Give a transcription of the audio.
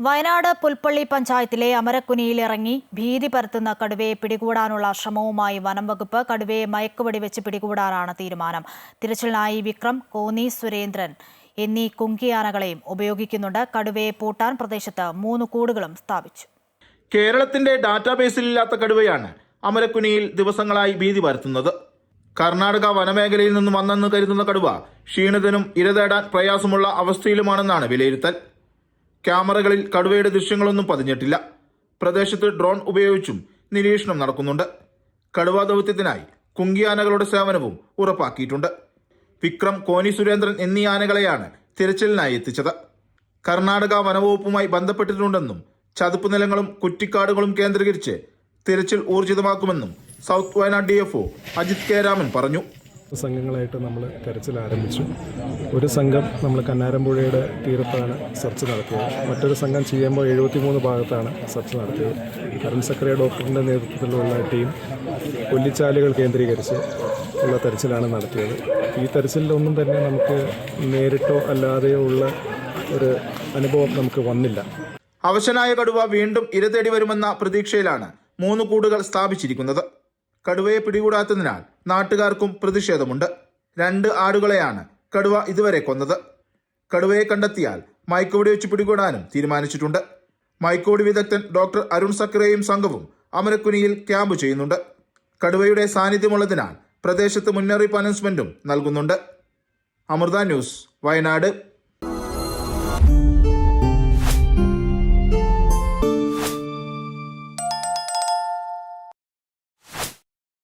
വയനാട് പുൽപ്പള്ളി പഞ്ചായത്തിലെ അമരക്കുനിയിൽ ഇറങ്ങി ഭീതി പരത്തുന്ന കടുവയെ പിടികൂടാനുള്ള ശ്രമവുമായി വനം വകുപ്പ് കടുവയെ മയക്കുവെടി വെച്ച് പിടികൂടാനാണ് തീരുമാനം. തിരച്ചിലിനായി വിക്രം കോന്നി സുരേന്ദ്രൻ എന്നീ കുങ്കിയാനകളെയും ഉപയോഗിക്കുന്നുണ്ട്. കടുവയെ പൂട്ടാൻ പ്രദേശത്ത് മൂന്ന് കൂടുകളും സ്ഥാപിച്ചു. കേരളത്തിന്റെ ഡാറ്റാബേസിൽ ഇല്ലാത്ത കടുവയാണ് അമരക്കുനിയിൽ ദിവസങ്ങളായി ഭീതി പരത്തുന്നത്. കർണാടക വനമേഖലയിൽ നിന്നും വന്നെന്ന് കരുതുന്ന കടുവ ക്ഷീണിതനും ഇരതേടാൻ പ്രയാസമുള്ള അവസ്ഥയിലുമാണെന്നാണ് വിലയിരുത്തൽ. ക്യാമറകളിൽ കടുവയുടെ ദൃശ്യങ്ങളൊന്നും പതിഞ്ഞിട്ടില്ല. പ്രദേശത്ത് ഡ്രോൺ ഉപയോഗിച്ചും നിരീക്ഷണം നടക്കുന്നുണ്ട്. കടുവാ ദൗത്യത്തിനായി കുങ്കിയാനകളുടെ സേവനവും ഉറപ്പാക്കിയിട്ടുണ്ട്. വിക്രം കോനി സുരേന്ദ്രൻ എന്നീ ആനകളെയാണ് തിരച്ചിലിനായി എത്തിച്ചത്. കർണാടക വനവകുപ്പുമായി ബന്ധപ്പെട്ടിട്ടുണ്ടെന്നും ചതുപ്പ് നിലങ്ങളും കുറ്റിക്കാടുകളും കേന്ദ്രീകരിച്ച് തിരച്ചിൽ ഊർജിതമാക്കുമെന്നും south Wayanad D F Ajith K Raman പറഞ്ഞു. സംഘങ്ങളായിട്ട് നമ്മൾ തെരച്ചിൽ ആരംഭിച്ചു. ഒരു സംഘം നമ്മൾ കന്നാരമ്പുഴയുടെ തീരത്താണ് സെർച്ച് നടത്തിയത്. മറ്റൊരു സംഘം ചെയ്യുമ്പോൾ എഴുപത്തിമൂന്ന് ഭാഗത്താണ് സെർച്ച് നടത്തിയത്. കരൺ സെക്രട്ടറി ഡോക്ടറിന്റെ നേതൃത്വത്തിലുള്ള ടീം കൊല്ലിച്ചാലുകൾ കേന്ദ്രീകരിച്ച് ഉള്ള തെരച്ചിലാണ് നടത്തിയത്. ഈ തെരച്ചിലൊന്നും തന്നെ നമുക്ക് നേരിട്ടോ അല്ലാതെയോ ഉള്ള ഒരു അനുഭവം നമുക്ക് വന്നില്ല. അവശനായ കടുവ വീണ്ടും ഇരതേടി വരുമെന്ന പ്രതീക്ഷയിലാണ് മൂന്ന് കൂടുകൾ സ്ഥാപിച്ചിരിക്കുന്നത്. കടുവയെ പിടികൂടാത്തതിനാൽ നാട്ടുകാർക്കും പ്രതിഷേധമുണ്ട്. രണ്ട് ആടുകളെയാണ് കടുവ ഇതുവരെ കൊന്നത്. കടുവയെ കണ്ടെത്തിയാൽ മയക്കുവെടി വെച്ച് പിടികൂടാനും തീരുമാനിച്ചിട്ടുണ്ട്. മയക്കുവെടി വിദഗ്ധൻ ഡോക്ടർ അരുൺ സക്രയും സംഘവും അമരക്കുനിയിൽ ക്യാമ്പ് ചെയ്യുന്നുണ്ട്. കടുവയുടെ സാന്നിധ്യമുള്ളതിനാൽ പ്രദേശത്ത് മുന്നറിയിപ്പ് അനൗൺസ്മെന്റും നൽകുന്നുണ്ട്. അമൃത ന്യൂസ് വയനാട്.